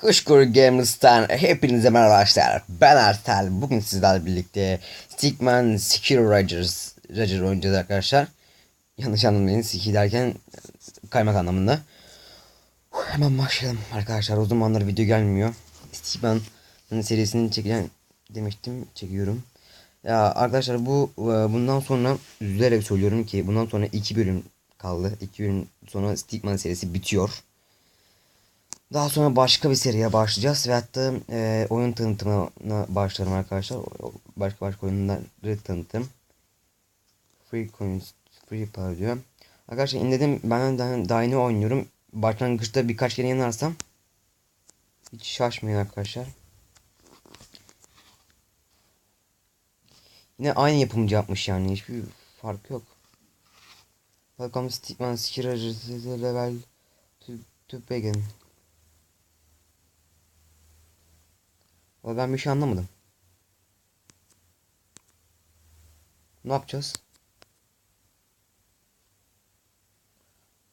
Kuşkur Gamers'tan hepinize merhaba arkadaşlar. Ben Ertel. Bugün sizlerle birlikte Stickman Secure Rogers Roger oynayacağız arkadaşlar. Yanlış anlamayın. Siki derken kaymak anlamında. Hemen başlayalım arkadaşlar. O zamanlar video gelmiyor. Stickman'ın serisini çekeceğim demiştim. Çekiyorum. Ya arkadaşlar bu e, bundan sonra üzülerek söylüyorum ki bundan sonra iki bölüm kaldı. İki bölüm sonra Stickman serisi bitiyor. Daha sonra başka bir seriye başlayacağız ve hatta e, oyun tanıtımına başlarım arkadaşlar. Başka başka oyunları tanıtım. Free coins, free power diyor. Arkadaşlar inledim ben daha, yeni oynuyorum. Başlangıçta birkaç kere yanarsam hiç şaşmayın arkadaşlar. Yine aynı yapımcı yapmış yani hiçbir fark yok. Welcome Stickman Skirrer level to, to begin. Ama ben bir şey anlamadım. Ne yapacağız?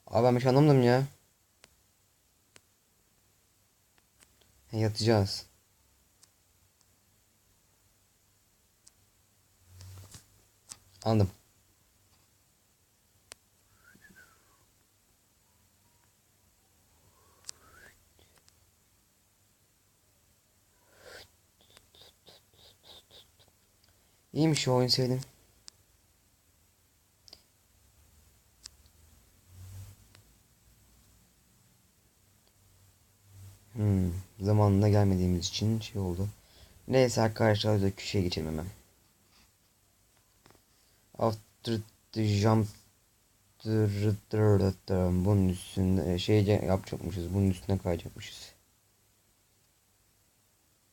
Abi ben bir şey anlamadım ya. He, yatacağız. Anladım. İyiymiş şu oyun sevdim. Hmm, zamanında gelmediğimiz için şey oldu. Neyse arkadaşlar da köşeye geçelim hemen. After the jump bunun üstünde şey yapacakmışız. Bunun üstüne kayacakmışız.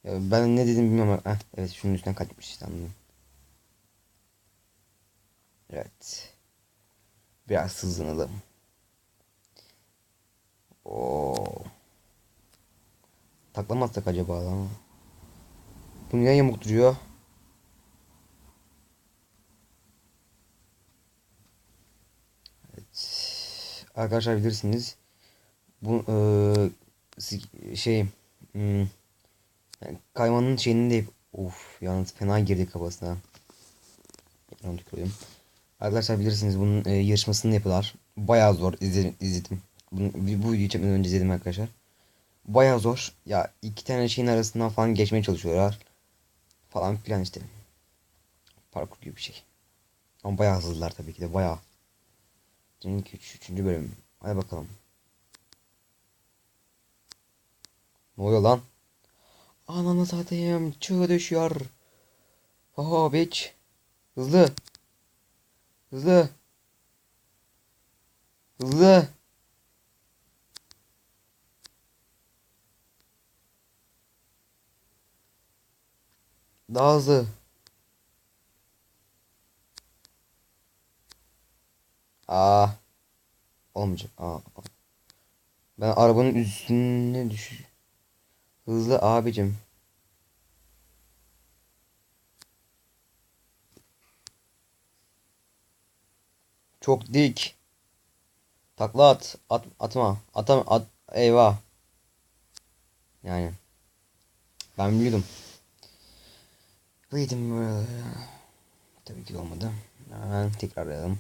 Ya ben ne dedim bilmiyorum. Heh, evet şunun üstüne kaçmışız anladım. Evet. Biraz hızlanalım. Oo. Taklamazsak acaba lan? Bu niye yamuk duruyor? Evet. Arkadaşlar bilirsiniz. Bu si- şey hmm, yani kaymanın şeyini de of yalnız fena girdi kafasına. Ekranı tükürüyorum. Arkadaşlar bilirsiniz bunun e, yarışmasını yapıyorlar. Bayağı zor izledim. izledim. Bunu, bu videoyu çekmeden önce izledim arkadaşlar. Bayağı zor. Ya iki tane şeyin arasından falan geçmeye çalışıyorlar. Falan filan işte. Parkur gibi bir şey. Ama bayağı hızlılar tabii ki de bayağı. Çünkü 3. üçüncü bölüm. Hadi bakalım. Ne oluyor lan? Ananı satayım. Çığ düşüyor. Oho bitch. Hızlı. Hızlı. Hızlı. Daha hızlı. Aa. Olmayacak. Aa. Ben arabanın üstüne düş. Hızlı abicim. Çok dik. Takla at. At atma. Atam at eyvah. Yani ben biliyordum. Böyle. Tabii ki olmadı. Hemen tekrarlayalım.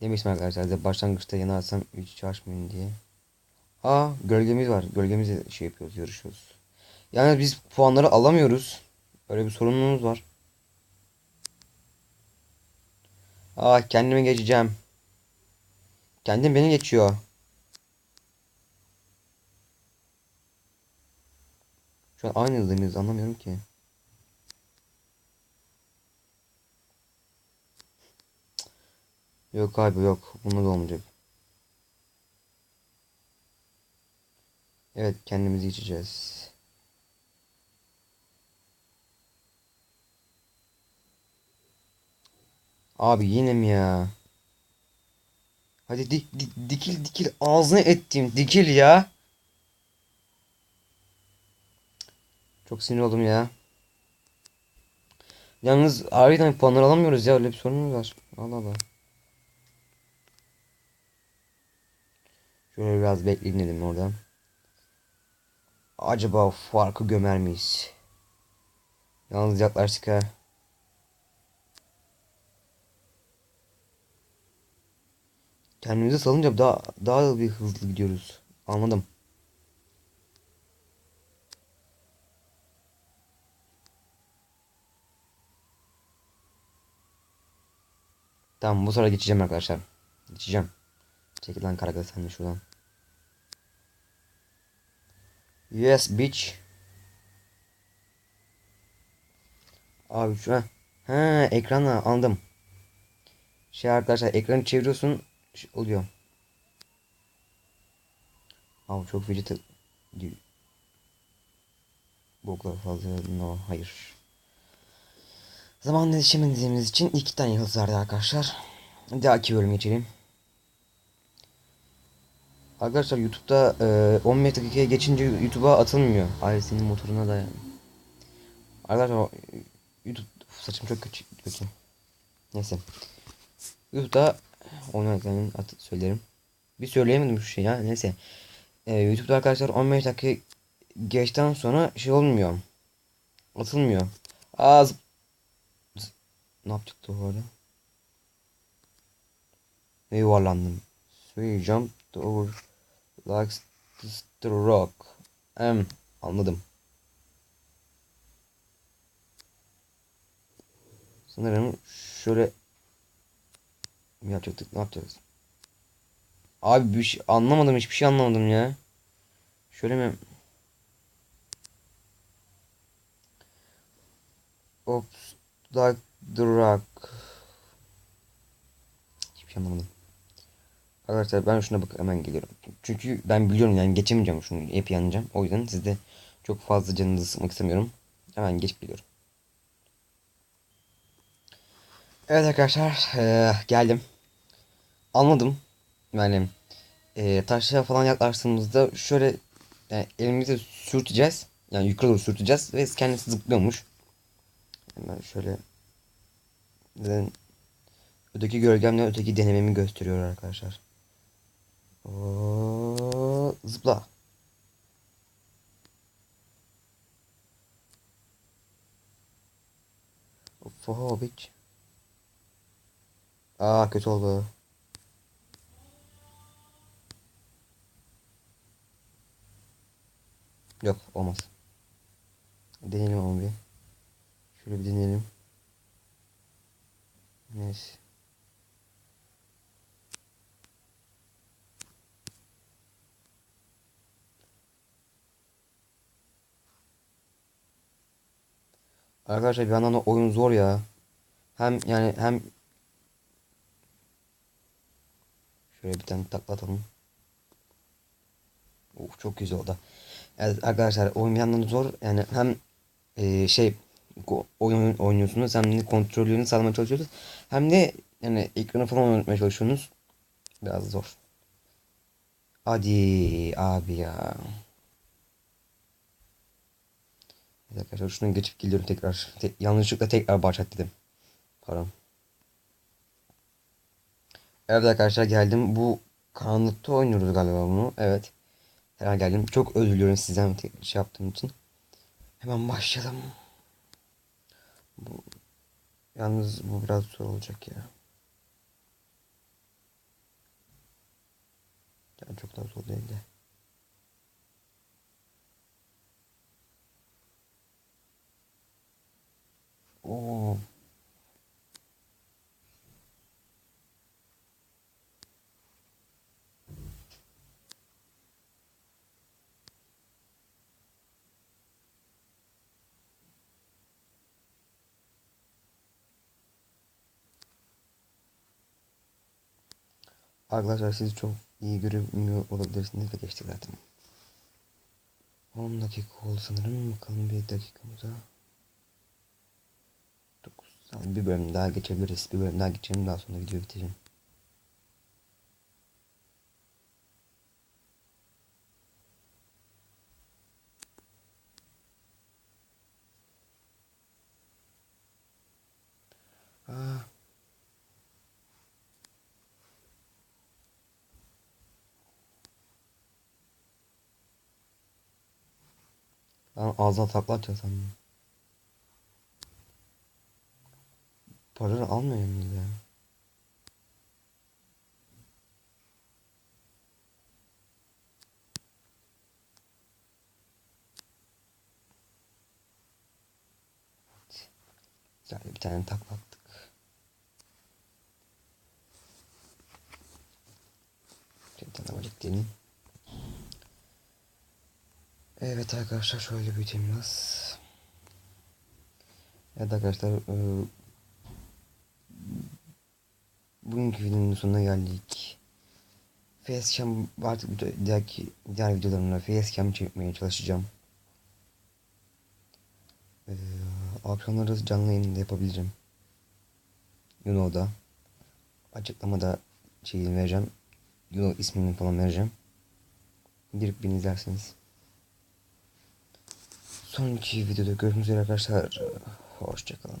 Demiştim arkadaşlar başlangıçta yanarsam 3 çalışmayın diye. Aa gölgemiz var. Gölgemizle şey yapıyoruz yarışıyoruz. Yani biz puanları alamıyoruz. Öyle bir sorunumuz var. Aa kendime geçeceğim. Kendim beni geçiyor. Şu an aynı hızdayız anlamıyorum ki. Yok abi yok. Bunda da olmayacak. Evet kendimizi içeceğiz. Abi yine mi ya? Hadi dik, dik, dikil dikil ağzını ettiğim dikil ya. Çok sinir oldum ya. Yalnız harbiden puanlar alamıyoruz ya öyle bir sorunumuz var. Allah Allah. Şöyle biraz bekleyelim oradan. Acaba farkı gömer miyiz? Yalnız yaklaştık ha. Kendimizi salınca daha daha bir hızlı gidiyoruz. Anladım. Tamam bu sefer geçeceğim arkadaşlar. Geçeceğim. Çekil lan karakter sen de şuradan. Yes bitch. Abi şu an. Ha ekranla anladım. Şey arkadaşlar ekranı çeviriyorsun şey oluyor. Abi çok bu kadar fazla no hayır. Zamanla yetişemediğimiz için iki tane yıldız vardı arkadaşlar. Bir dahaki bölüm geçelim. Arkadaşlar YouTube'da e, 15 dakikaya geçince YouTube'a atılmıyor. Ailesinin motoruna da yani. Arkadaşlar YouTube saçım çok kötü. kötü. Neyse. YouTube'da oynarken at söylerim. Bir söyleyemedim şu şey ya. Neyse. E, YouTube'da arkadaşlar 15 dakika geçten sonra şey olmuyor. Atılmıyor. Az ne yaptık da orada? Ve yuvarlandım. You jumped over like the rock. Em, anladım. Sanırım şöyle mi yapacaktık? Ne yapacağız? Abi bir şey anlamadım hiçbir şey anlamadım ya. Şöyle mi? Rock. Hiçbir şey anlamadım. Arkadaşlar ben şuna bak hemen geliyorum. Çünkü ben biliyorum yani geçemeyeceğim şunu hep yanacağım. O yüzden sizde çok fazla canınızı sıkmak istemiyorum. Hemen geçip geliyorum. Evet arkadaşlar ee, geldim. Anladım. Yani e, taşlara falan yaklaştığımızda şöyle yani elimizi sürteceğiz. Yani yukarı doğru sürteceğiz ve kendisi zıplıyormuş. Hemen şöyle neden öteki gölgemle öteki denememi gösteriyor arkadaşlar. Oo, zıpla. Oho bitch. Aa kötü oldu. Yok olmaz. Deneyelim onu bir. Şöyle bir deneyelim. Neyse. Arkadaşlar bir yandan da oyun zor ya. Hem yani hem Şöyle bir tane taklatalım. Of çok güzel oldu. Evet arkadaşlar oyun bir yandan zor. Yani hem e, şey oyun oynuyorsunuz hem de kontrolünü sağlamaya çalışıyorsunuz. Hem de yani ekranı falan oynatmaya çalışıyorsunuz. Biraz zor. Hadi abi ya. Evet arkadaşlar şunu geçip geliyorum tekrar. Te yanlışlıkla tekrar başlat dedim. Pardon. Evet arkadaşlar geldim. Bu karanlıkta oynuyoruz galiba bunu. Evet. Herhalde geldim. Çok özür diliyorum sizden şey yaptığım için. Hemen başlayalım. Bu, yalnız bu biraz zor olacak ya. Yani çok da zor değil de. Arkadaşlar siz çok iyi görünmüyor olabilirsiniz ve geçtik zaten. 10 dakika oldu sanırım. Bakalım bir dakikamıza. 9. Yani bir bölüm daha geçebiliriz. Bir bölüm daha geçelim daha sonra video bitireceğim. Ah. Ben ağzına takla atıyor sandım. Paraları almıyor muyuz ya? Güzel bir tane takla attık. Bir tane bacak diyelim. Evet arkadaşlar şöyle büyüteyim biraz. Evet arkadaşlar e, bugünkü videonun sonuna geldik. Facecam artık diğer, diğer videolarımda facecam çekmeye çalışacağım. Ee, akşamları canlı yayında yapabilirim. Yuno'da. Açıklamada şeyini vereceğim. Yuno ismini falan vereceğim. Girip beni izlersiniz. Sonraki videoda görüşmek üzere arkadaşlar. Hoşçakalın.